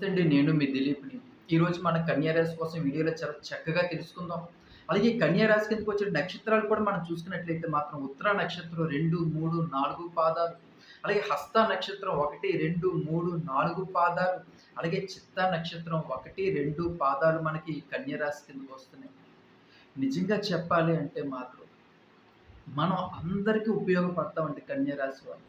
నమస్తే అండి నేను మీ దిలీప్ని ఈరోజు మన కన్యారాశి కోసం వీడియోలో చాలా చక్కగా తెలుసుకుందాం. అలాగే ఈ కన్యా రాశి కిందకి నక్షత్రాలు కూడా మనం చూసుకున్నట్లయితే మాత్రం ఉత్తర నక్షత్రం రెండు మూడు నాలుగు పాదాలు. అలాగే హస్త నక్షత్రం ఒకటి రెండు మూడు నాలుగు పాదాలు. అలాగే చిత్త నక్షత్రం ఒకటి రెండు పాదాలు మనకి ఈ కన్యా కిందకి వస్తున్నాయి. నిజంగా చెప్పాలి అంటే మాత్రం మనం అందరికీ ఉపయోగపడతామండి కన్యారాశి వాళ్ళు.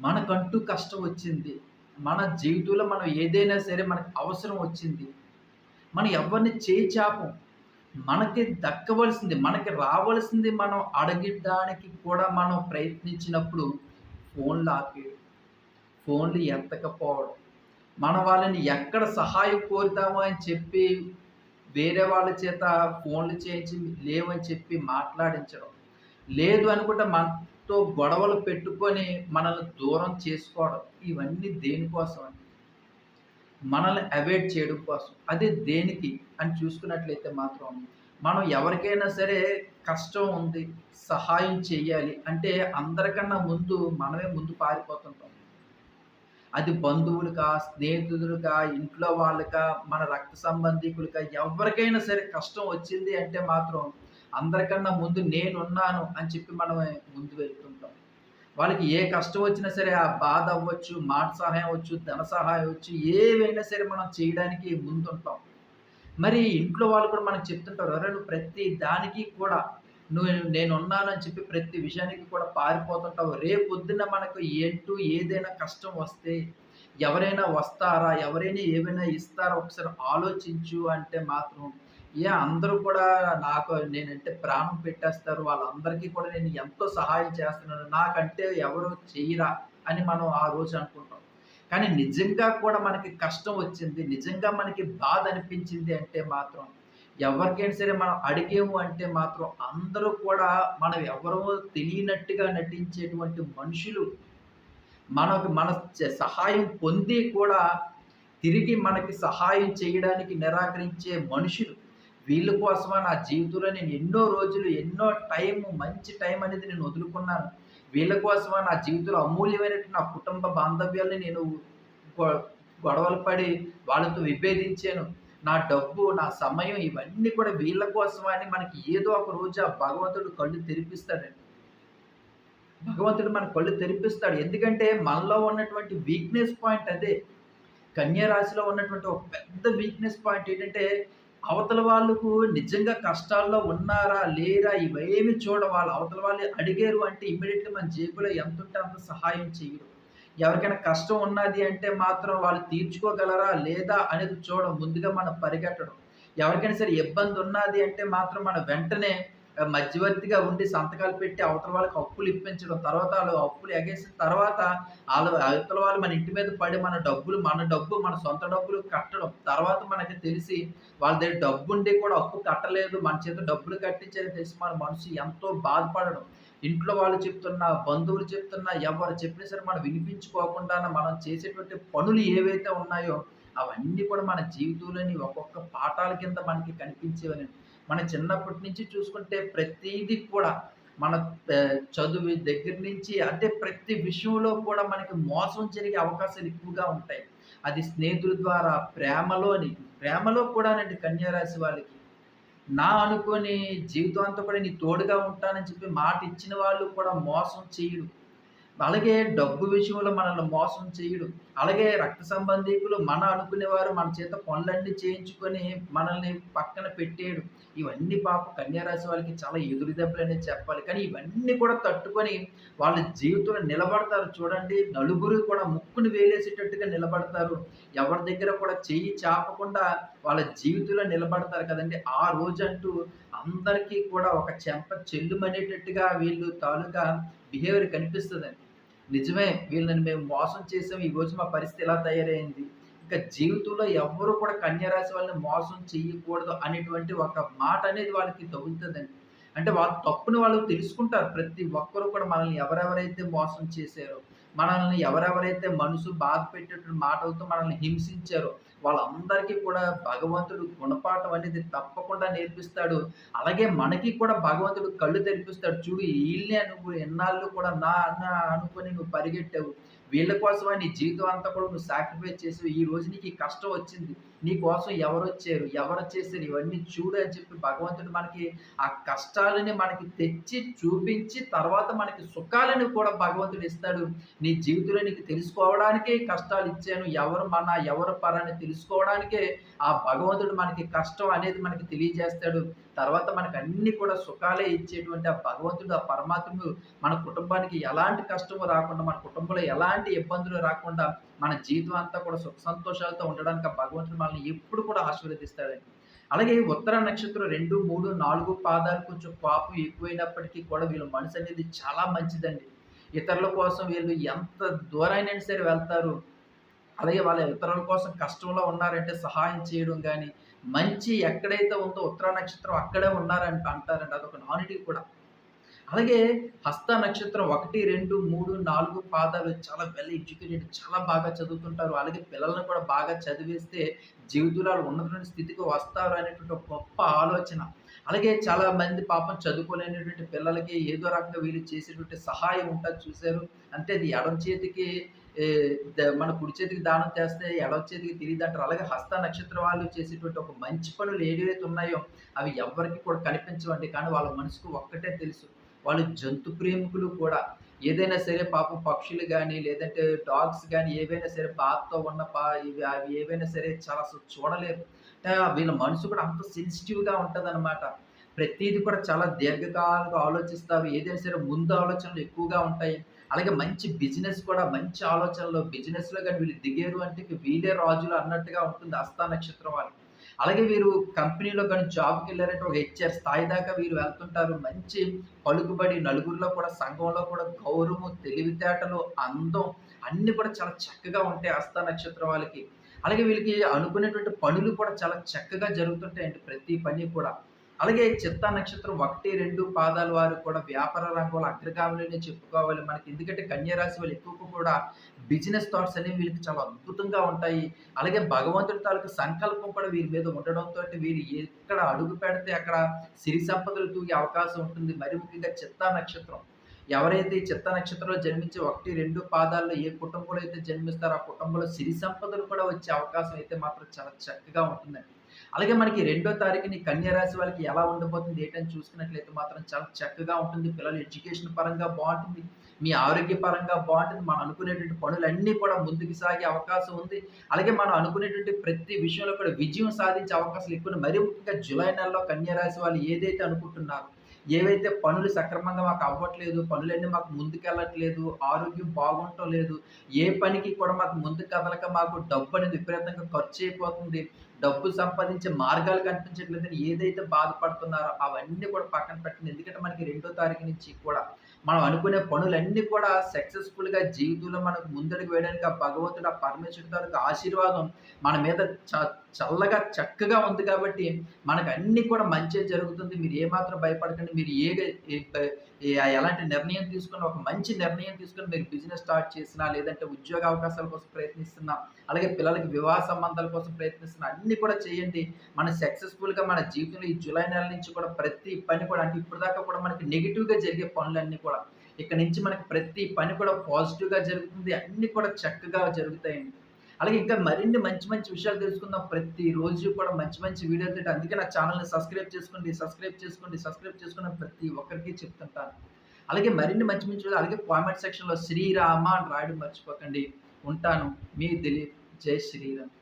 మనకంటూ కష్టం వచ్చింది. మన జీవితంలో మనం ఏదైనా సరే మనకు అవసరం వచ్చింది మనం ఎవరిని చేయి మనకి దక్కవలసింది మనకి రావలసింది మనం అడగడానికి కూడా మనం ప్రయత్నించినప్పుడు ఫోన్లు ఆపేయడం ఫోన్లు ఎత్తకపోవడం మన వాళ్ళని ఎక్కడ సహాయం కోరుతాము అని చెప్పి వేరే వాళ్ళ చేత ఫోన్లు చేయించి లేవని చెప్పి మాట్లాడించడం లేదు అనుకుంటే మన తో గొడవలు పెట్టుకొని మనల్ని దూరం చేసుకోవడం ఇవన్నీ దేనికోసం అండి మనల్ని అవాయిడ్ చేయడం కోసం. అదే దేనికి అని చూసుకున్నట్లయితే మాత్రం మనం ఎవరికైనా సరే కష్టం ఉంది సహాయం చేయాలి అంటే అందరికన్నా ముందు మనమే ముందు పారిపోతుంటాం. అది బంధువులుగా స్నేహితులుగా ఇంట్లో వాళ్ళకా మన రక్త సంబంధికులుగా ఎవరికైనా సరే కష్టం వచ్చింది అంటే మాత్రం అందరికన్నా ముందు నేనున్నాను అని చెప్పి మనం ముందు వెళ్తుంటాం. వాళ్ళకి ఏ కష్టం వచ్చినా సరే ఆ బాధ అవ్వచ్చు మాట సహాయం అవ్వచ్చు ధన సహాయం అవ్వచ్చు ఏవైనా సరే మనం చేయడానికి ముందుంటాం. మరి ఇంట్లో వాళ్ళు కూడా మనకు చెప్తుంటారు అరే నువ్వు ప్రతి దానికి కూడా నువ్వు నేనున్నాను అని చెప్పి ప్రతి విషయానికి కూడా పారిపోతుంటావు. రేపొద్దున మనకు ఏంటూ ఏదైనా కష్టం వస్తే ఎవరైనా వస్తారా? ఎవరైనా ఏమైనా ఇస్తారా? ఒకసారి ఆలోచించు అంటే మాత్రం ఏ అందరూ కూడా నాకు నేనంటే ప్రాణం పెట్టేస్తారు. వాళ్ళందరికీ కూడా నేను ఎంతో సహాయం చేస్తున్నాను. నాకంటే ఎవరు చేయరా అని మనం ఆ రోజు అనుకుంటాం. కానీ నిజంగా కూడా మనకి కష్టం వచ్చింది. నిజంగా మనకి బాధ అనిపించింది అంటే మాత్రం ఎవరికైనా సరే మనం అడిగేము అంటే మాత్రం అందరూ కూడా మనం ఎవరో తెలియనట్టుగా నటించేటువంటి మనుషులు మనకు మన సహాయం పొంది కూడా తిరిగి మనకి సహాయం చేయడానికి నిరాకరించే మనుషులు వీళ్ళ కోసమా నా జీవితంలో నేను ఎన్నో రోజులు ఎన్నో టైం మంచి టైం అనేది నేను వదులుకున్నాను. వీళ్ళ కోసమా నా జీవితంలో అమూల్యమైనటువంటి నా కుటుంబ బాంధవ్యాల్ని నేను గొ- గొడవలు పడి వాళ్ళతో విభేదించాను. నా డబ్బు నా సమయం ఇవన్నీ కూడా వీళ్ళ కోసమా అని మనకి ఏదో ఒక రోజు ఆ భగవంతుడు కళ్ళు తెరిపిస్తాడండి. భగవంతుడు మన కళ్ళు తెరిపిస్తాడు. ఎందుకంటే మనలో ఉన్నటువంటి వీక్నెస్ పాయింట్ అదే. కన్యా రాశిలో ఉన్నటువంటి ఒక పెద్ద వీక్నెస్ పాయింట్ ఏంటంటే అవతల వాళ్ళకు నిజంగా కష్టాల్లో ఉన్నారా లేరా ఇవేమి చూడవాళ్ళు అవతల వాళ్ళు అడిగారు అంటే ఇమ్మీడియట్గా మన జేబులో ఎంత ఉంటే అంత సహాయం చేయరు. ఎవరికైనా కష్టం ఉన్నది అంటే మాత్రం వాళ్ళు తీర్చుకోగలరా లేదా అనేది చూడడం ముందుగా మనం పరిగెట్టడం ఎవరికైనా సరే ఇబ్బంది ఉన్నది అంటే మాత్రం మనం వెంటనే మధ్యవర్తిగా ఉండి సంతకాలు పెట్టి అవతల వాళ్ళకి అప్పులు ఇప్పించడం తర్వాత వాళ్ళు అప్పులు ఎగేసిన తర్వాత వాళ్ళు అవతల వాళ్ళు మన ఇంటి మీద పడి మన డబ్బులు మన డబ్బు మన సొంత డబ్బులు కట్టడం తర్వాత మనకి తెలిసి వాళ్ళ దగ్గర డబ్బు ఉండి కూడా అప్పు కట్టలేదు మన చేత డబ్బులు కట్టించారని తెలిసి మన మనసు ఎంతో బాధపడడం. ఇంట్లో వాళ్ళు చెప్తున్నా బంధువులు చెప్తున్నా ఎవరు చెప్పినా సరే మనం వినిపించుకోకుండా మనం చేసేటువంటి పనులు ఏవైతే ఉన్నాయో అవన్నీ కూడా మన జీవితంలోని ఒక్కొక్క పాఠాల కింద మనకి కనిపించేవని మన చిన్నప్పటి నుంచి చూసుకుంటే ప్రతిదీ కూడా మన చదువు దగ్గర నుంచి అంటే ప్రతి విషయంలో కూడా మనకి మోసం జరిగే అవకాశాలు ఎక్కువగా ఉంటాయి. అది స్నేహితుల ద్వారా ప్రేమలోని ప్రేమలో కూడానండి కన్యారాశి వాళ్ళకి. నా అనుకోని జీవితం అంతా కూడా నీ తోడుగా ఉంటానని చెప్పి మాట ఇచ్చిన వాళ్ళు కూడా మోసం చేయడు అలాగే డబ్బు విషయంలో మనల్ని మోసం చేయడు అలాగే రక్త సంబంధికులు మన అనుకునేవారు మన చేత పనులన్నీ చేయించుకొని మనల్ని పక్కన పెట్టేయడు ఇవన్నీ పాప కన్యారాశి వాళ్ళకి చాలా ఎదురు దెబ్బలనే చెప్పాలి. కానీ ఇవన్నీ కూడా తట్టుకొని వాళ్ళ జీవితంలో నిలబడతారు. చూడండి నలుగురు కూడా ముక్కును వేలేసేటట్టుగా నిలబడతారు. ఎవరి దగ్గర కూడా చెయ్యి చాపకుండా వాళ్ళ జీవితంలో నిలబడతారు కదండి. ఆ రోజు అంటూ అందరికీ కూడా ఒక చెంప చెల్లుమనేటట్టుగా వీళ్ళు తాలూకా బిహేవియర్ కనిపిస్తుందండి. నిజమే వీళ్ళని మేము మోసం చేసాం ఈ రోజు మా పరిస్థితి ఎలా తయారైంది? ఇంకా జీవితంలో ఎవ్వరూ కూడా కన్యరాశి వాళ్ళని మోసం చేయకూడదు అనేటువంటి ఒక మాట అనేది వాళ్ళకి తగులుతుందండి. అంటే వాళ్ళ తప్పుని వాళ్ళు తెలుసుకుంటారు. ప్రతి ఒక్కరు కూడా మనల్ని ఎవరెవరైతే మోసం చేశారో మనల్ని ఎవరెవరైతే మనసు బాధ పెట్టేటువంటి మాటలతో మనల్ని హింసించారో వాళ్ళందరికీ కూడా భగవంతుడు గుణపాఠం అనేది తప్పకుండా నేర్పిస్తాడు. అలాగే మనకి కూడా భగవంతుడు కళ్ళు తెరిపిస్తాడు. చూడు వీళ్ళని నువ్వు ఎన్నాళ్ళు కూడా నా అన్న అనుకొని నువ్వు పరిగెట్టావు. వీళ్ళ కోసం నీ జీవితం అంతా కూడా నువ్వు సాక్రిఫైస్ చేసావు. ఈ రోజు నీకు ఈ కష్టం వచ్చింది. నీ కోసం ఎవరు వచ్చారు ఎవరు చేశారు ఇవన్నీ చూడు అని చెప్పి భగవంతుడు మనకి ఆ కష్టాలని మనకి తెచ్చి చూపించి తర్వాత మనకి సుఖాలని కూడా భగవంతుడు ఇస్తాడు. నీ జీవితంలో నీకు తెలుసుకోవడానికే కష్టాలు ఇచ్చాను. ఎవరు మన ఎవరు పరాన్ని తెలుసుకోవడానికే ఆ భగవంతుడు మనకి కష్టం అనేది మనకి తెలియజేస్తాడు. తర్వాత మనకి అన్ని కూడా సుఖాలే ఇచ్చేటువంటి ఆ భగవంతుడు ఆ పరమాత్ముడు మన కుటుంబానికి ఎలాంటి కష్టము రాకుండా మన కుటుంబంలో ఎలాంటి ఇబ్బందులు రాకుండా మన జీవితం అంతా కూడా సుఖ సంతోషాలతో ఉండడానికి ఆ భగవంతుడు మనల్ని ఎప్పుడు కూడా ఆశీర్వదిస్తాడండి. అలాగే ఉత్తర నక్షత్రం రెండు మూడు నాలుగు పాదాలు కొంచెం పాపం ఎక్కువైనప్పటికీ కూడా వీళ్ళ మనసు అనేది చాలా మంచిదండి. ఇతరుల కోసం వీళ్ళు ఎంత దూరైనా సరే వెళ్తారు. అలాగే వాళ్ళ ఇతరుల కోసం కష్టంలో ఉన్నారంటే సహాయం చేయడం కానీ మంచి ఎక్కడైతే ఉందో ఉత్తర నక్షత్రం అక్కడే ఉన్నారంట అంటారండి. అదొక నానుడి కూడా. అలాగే హస్త నక్షత్రం ఒకటి రెండు మూడు నాలుగు పాదాలు చాలా వెల్ ఎడ్యుకేటెడ్ చాలా బాగా చదువుతుంటారు. అలాగే పిల్లల్ని కూడా బాగా చదివేస్తే జీవితంలో ఉన్నటువంటి స్థితికి వస్తారు అనేటువంటి ఒక గొప్ప ఆలోచన. అలాగే చాలా మంది పాపం చదువుకోలేనటువంటి పిల్లలకి ఏదో రకంగా వీళ్ళు చేసేటువంటి సహాయం ఉంటుంది చూశారు. అంటే అది ఎడం చేతికి మన కుడి చేతికి దానం చేస్తే ఎడవ చేతికి తిరిగి అంటారు. అలాగే హస్త నక్షత్రం వాళ్ళు చేసేటువంటి ఒక మంచి పనులు ఏవైతే ఉన్నాయో అవి ఎవరికి కూడా కనిపించవండి. కానీ వాళ్ళ మనసుకు ఒక్కటే తెలుసు. వాళ్ళు జంతు ప్రేమికులు కూడా. ఏదైనా సరే పాప పక్షులు కానీ లేదంటే డాగ్స్ కానీ ఏవైనా సరే బాధతో ఉన్న పా ఇవి అవి ఏవైనా సరే చాలా అసలు చూడలేరు. వీళ్ళ మనసు కూడా అంత సెన్సిటివ్గా ఉంటుంది అనమాట ప్రతిదీ కూడా చాలా దీర్ఘకాలంగా ఆలోచిస్తారు ఏదైనా సరే ముందు ఆలోచనలు ఎక్కువగా ఉంటాయి. అలాగే మంచి బిజినెస్ కూడా మంచి ఆలోచనలు బిజినెస్లో కానీ వీళ్ళు దిగారు అంటే వీళ్ళే రాజులు అన్నట్టుగా ఉంటుంది హస్త నక్షత్రం వాళ్ళు. అలాగే వీరు కంపెనీలో కానీ జాబ్కి వెళ్ళారంటే ఒక హెచ్ఆర్ స్థాయి దాకా వీరు వెళ్తుంటారు. మంచి పలుకుబడి నలుగురిలో కూడా సంఘంలో కూడా గౌరవం తెలివితేటలు అందం అన్ని కూడా చాలా చక్కగా ఉంటాయి హస్త నక్షత్రం వాళ్ళకి. అలాగే వీళ్ళకి అనుకునేటువంటి పనులు కూడా చాలా చక్కగా జరుగుతుంటాయండి. ప్రతి పని కూడా అలాగే చిత్తా నక్షత్రం ఒకటి రెండు పాదాల వారు కూడా వ్యాపార రంగంలో అగ్రగాములనే చెప్పుకోవాలి మనకి. ఎందుకంటే కన్యారాశి వాళ్ళు ఎక్కువ కూడా బిజినెస్ థాట్స్ అనేవి వీళ్ళకి చాలా అద్భుతంగా ఉంటాయి. అలాగే భగవంతుడి తాలూకు సంకల్పం కూడా వీరి మీద ఉండడంతో వీరు ఎక్కడ అడుగు పెడితే అక్కడ సిరి సంపదలు తూగే అవకాశం ఉంటుంది. మరి ముఖ్యంగా చిత్తా నక్షత్రం. ఎవరైతే చిత్త నక్షత్రంలో జన్మించి ఒకటి రెండు పాదాల్లో ఏ కుటుంబంలో అయితే జన్మిస్తారో ఆ కుటుంబంలో సిరి సంపదలు కూడా వచ్చే అవకాశం అయితే మాత్రం చాలా చక్కగా ఉంటుందండి. అలాగే మనకి రెండో తారీఖుని కన్యా రాశి వాళ్ళకి ఎలా ఉండబోతుంది ఏంటని చూసుకున్నట్లయితే మాత్రం చాలా చక్కగా ఉంటుంది. పిల్లలు ఎడ్యుకేషన్ పరంగా బాగుంటుంది మీ ఆరోగ్య పరంగా బాగుంటుంది. మనం అనుకునేటువంటి పనులన్నీ కూడా ముందుకు సాగే అవకాశం ఉంది. అలాగే మనం అనుకునేటువంటి ప్రతి విషయంలో కూడా విజయం సాధించే అవకాశాలు ఎక్కువ మరీ ముఖ్యంగా జూలై నెలలో కన్యా రాశి వాళ్ళు ఏదైతే అనుకుంటున్నారో ఏవైతే పనులు సక్రమంగా మాకు అవ్వట్లేదు పనులన్నీ మాకు ముందుకెళ్ళట్లేదు ఆరోగ్యం బాగుండటం లేదు ఏ పనికి కూడా మాకు ముందు కదలక మాకు డబ్బు అనేది విపరీతంగా ఖర్చు అయిపోతుంది డబ్బు సంపాదించే మార్గాలు కనిపించట్లేదని ఏదైతే బాధపడుతున్నారో అవన్నీ కూడా పక్కన పెట్టండి. ఎందుకంటే మనకి రెండో తారీఖు నుంచి కూడా మనం అనుకునే పనులన్నీ కూడా సక్సెస్ఫుల్గా జీవితంలో మనకు ముందడుగు వేయడానికి ఆ భగవంతుడు ఆ పరమేశ్వరుడు తాలూకు ఆశీర్వాదం మన మీద చ చల్లగా చక్కగా ఉంది కాబట్టి మనకు అన్ని కూడా మంచి జరుగుతుంది. మీరు ఏమాత్రం భయపడకండి. మీరు ఏ ఏ- ఎలాంటి నిర్ణయం తీసుకొని ఒక మంచి నిర్ణయం తీసుకుని మీరు బిజినెస్ స్టార్ట్ చేసినా లేదంటే ఉద్యోగ అవకాశాల కోసం ప్రయత్నిస్తున్నా అలాగే పిల్లలకి వివాహ సంబంధాల కోసం ప్రయత్నిస్తున్నా అన్ని కూడా చేయండి. మన సక్సెస్ఫుల్గా మన జీవితంలో ఈ జూలై నెల నుంచి కూడా ప్రతి పని కూడా అంటే ఇప్పుడు దాకా కూడా మనకి నెగిటివ్గా జరిగే పనులన్నీ కూడా ఇక్కడ నుంచి మనకి ప్రతి పని కూడా పాజిటివ్గా జరుగుతుంది. అన్నీ కూడా చక్కగా జరుగుతాయండి. అలాగే ఇంకా మరిన్ని మంచి మంచి విషయాలు తెలుసుకుందాం. ప్రతి రోజు కూడా మంచి మంచి వీడియోలు తింటే అందుకే నా ఛానల్ని సబ్స్క్రైబ్ చేసుకోండి సబ్స్క్రైబ్ చేసుకోండి సబ్స్క్రైబ్ చేసుకుని ప్రతి ఒక్కరికి చెప్తుంటాను. అలాగే మరిన్ని మంచి మంచి వీడియోలు అలాగే కామెంట్ సెక్షన్లో శ్రీరామ అని రాయడం మర్చిపోకండి. ఉంటాను. మీ దిలీప్. జై శ్రీరామ్.